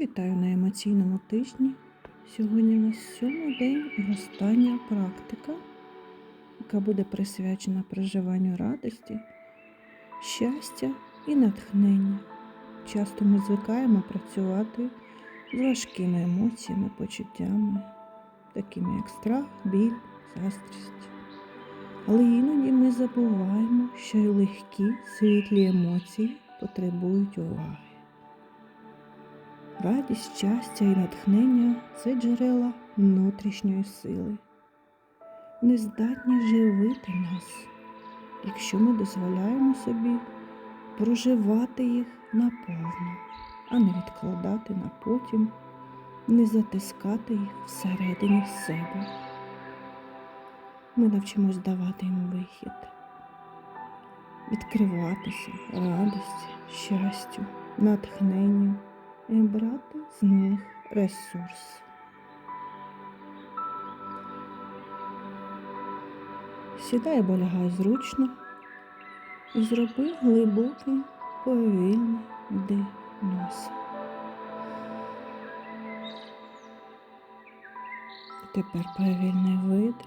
Вітаю на емоційному тижні. Сьогодні у нас сьомий день і остання практика, яка буде присвячена проживанню радості, щастя і натхнення. Часто ми звикаємо працювати з важкими емоціями, почуттями, такими як страх, біль, заздрість. Але іноді ми забуваємо, що й легкі, світлі емоції потребують уваги. Радість, щастя і натхнення це джерела внутрішньої сили. Вони здатні живити нас, якщо ми дозволяємо собі проживати їх наповну, а не відкладати на потім, не затискати їх всередині себе. Ми навчимось давати їм вихід, відкриватися радості, щастю, натхненню і брати з них ресурс. Сідай або лягай зручно і зроби глибокий повільний вдих носом. Тепер повільний видих.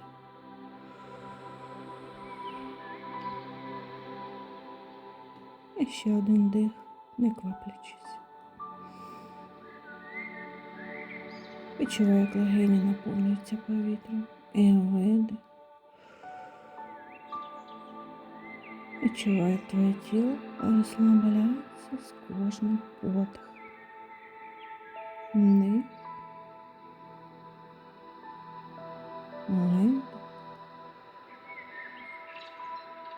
І ще один дих, не кваплячись. Відчувай, як легені наповнюються повітрям. І видих. Відчувай, як твоє тіло розслабляється з кожним подихом. Вдих. Видих.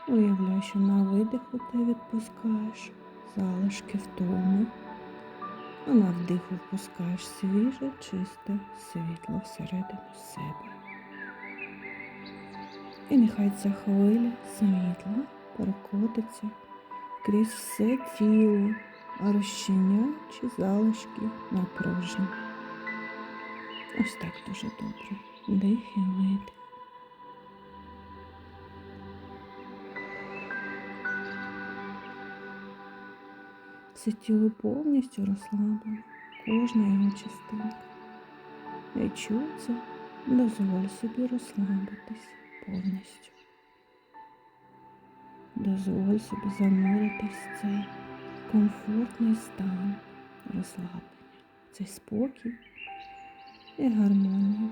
Уявляй, що на видиху ти відпускаєш залишки втоми, а на вдиху впускаєш свіже, чисте світло всередину себе. І нехай ця хвиля світла перекотиться крізь все тіло, розчиняючи залишки напруження. Ось так дуже добре. Дих і. Все тіло повністю розслаблене, кожна його частинка. Відчуй це, дозволь собі розслабитись повністю. Дозволь собі зануритись в цей комфортний стан розслаблення, цей спокій і гармонію.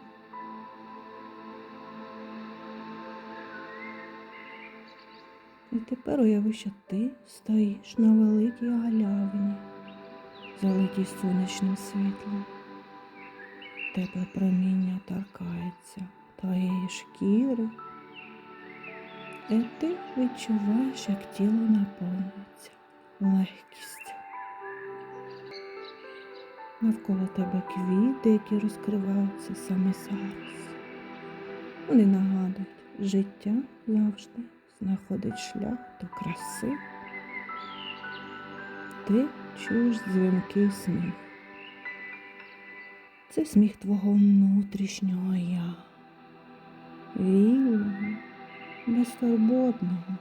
І тепер уяви, що ти стоїш на великій галявині, залитій сонячним світлом. Тепле проміння торкається твоєї шкіри, і ти відчуваєш, як тіло наповнюється легкістю. Навколо тебе квіти, які розкриваються саме зараз. Вони нагадують, життя завжди знаходить шлях до краси. Ти чуєш дзвінкий сміх. Це сміх твого внутрішнього я, вільного, безтурботного.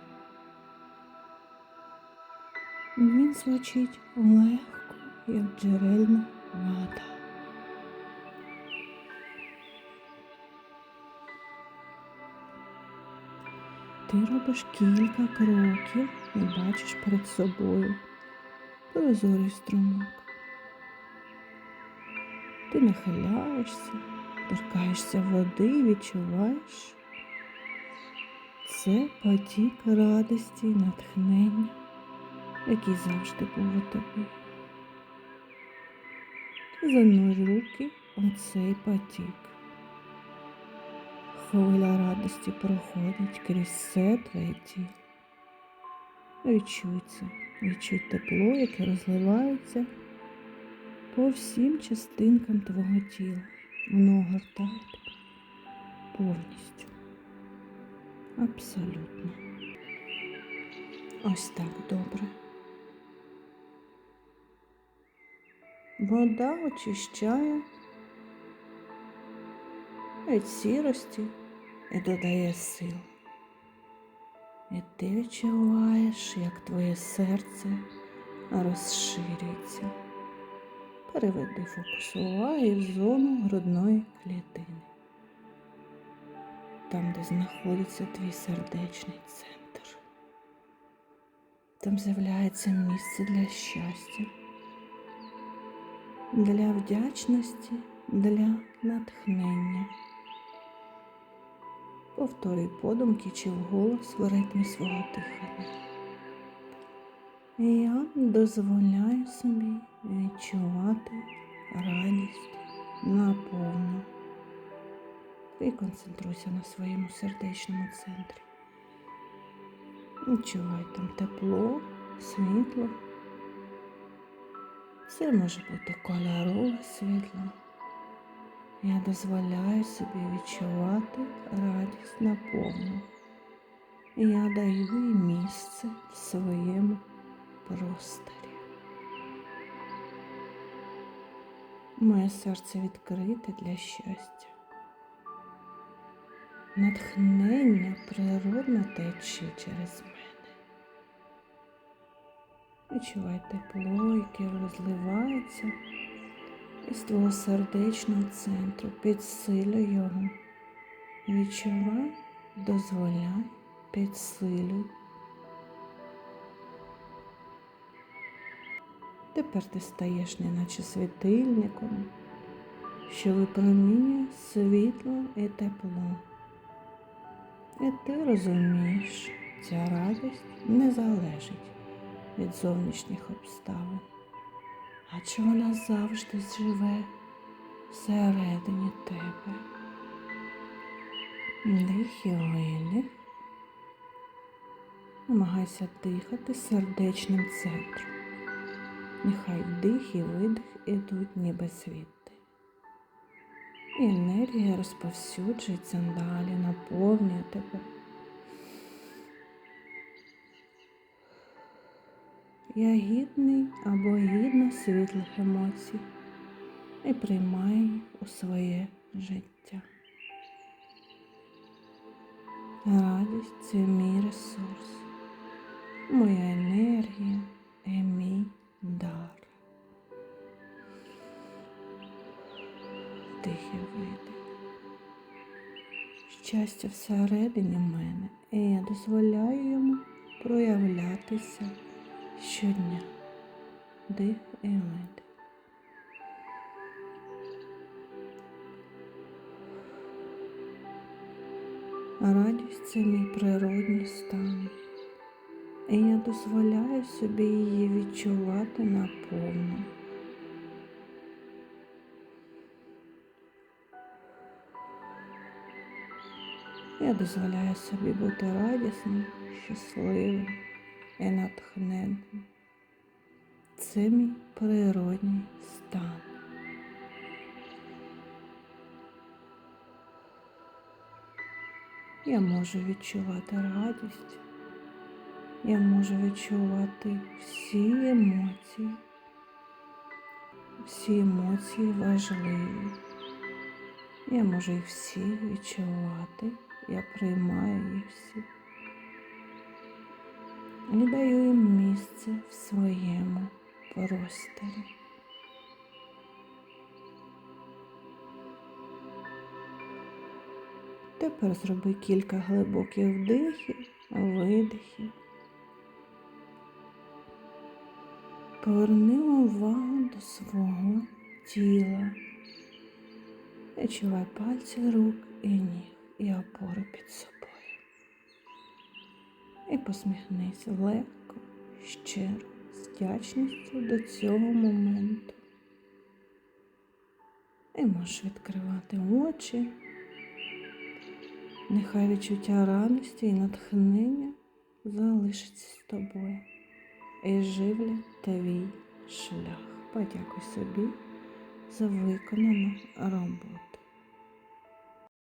Він звучить легко, як джерельна вода. Ти робиш кілька кроків і бачиш перед собою прозорий струмок. Ти нахиляєшся, торкаєшся води і відчуваєш. Це потік радості і натхнення, який завжди був у тобі. Занурь руки у цей потік. Хвиля радості проходить крізь все твоє тіло. Відчуй це, відчуй тепло, яке розливається по всім частинкам твого тіла. Воно огортає тебе повністю. Абсолютно. Ось так добре. Вода очищає від сірості і додає сил. І ти відчуваєш, як твоє серце розширюється, Переведи фокус уваги в зону грудної клітини. Там, де знаходиться твій сердечний центр. Там з'являється місце для щастя, для вдячності, для натхнення. Повторюй подумки чи вголос в ритмі свого дихання. Я дозволяю собі відчувати радість наповну. І концентруйся на своєму сердечному центрі. Відчувай там тепло, світло. Це може бути кольорове світло. Я дозволяю собі відчувати радість наповну. Я даю їй місце в своєму просторі. Моє серце відкрите для щастя. Натхнення природно тече через мене. Відчувай тепло, яке розливається із твого сердечного центру, підсилюй його. Відчувай, дозволяй, підсилюй. Тепер ти стаєш неначе світильником, що випромінює світло і тепло. І ти розумієш, ця радість не залежить від зовнішніх обставин, адже вона завжди живе всередині тебе. Дих і видих. Намагайся дихати сердечним центром. Нехай вдих і видих ідуть ніби звідти. І енергія розповсюджується далі, наповнює тебе. Я гідний або гідна світлих емоцій і приймаю у своє життя. Радість це мій ресурс, моя енергія і мій дар. Тихий видих. Щастя всередині мене, і я дозволяю йому проявлятися щодня. Дих і видих. Радість це мій природній стан. І я дозволяю собі її відчувати наповну. Я дозволяю собі бути радісним, щасливим і натхненним. Це мій природній стан. Я можу відчувати радість. Я можу відчувати всі емоції. Всі емоції важливі. Я можу їх всі відчувати. Я приймаю їх всі. І даю їм місце в своєму просторі. Тепер зроби кілька глибоких вдихів, видихів. Поверни увагу до свого тіла. Відчувай пальці рук і ніг і опору під собою. І посміхнись легко, щиро, з вдячністю до цього моменту. І можеш відкривати очі. Нехай відчуття радості і натхнення залишиться з тобою і живлять твій шлях. Подякуй собі за виконану роботу.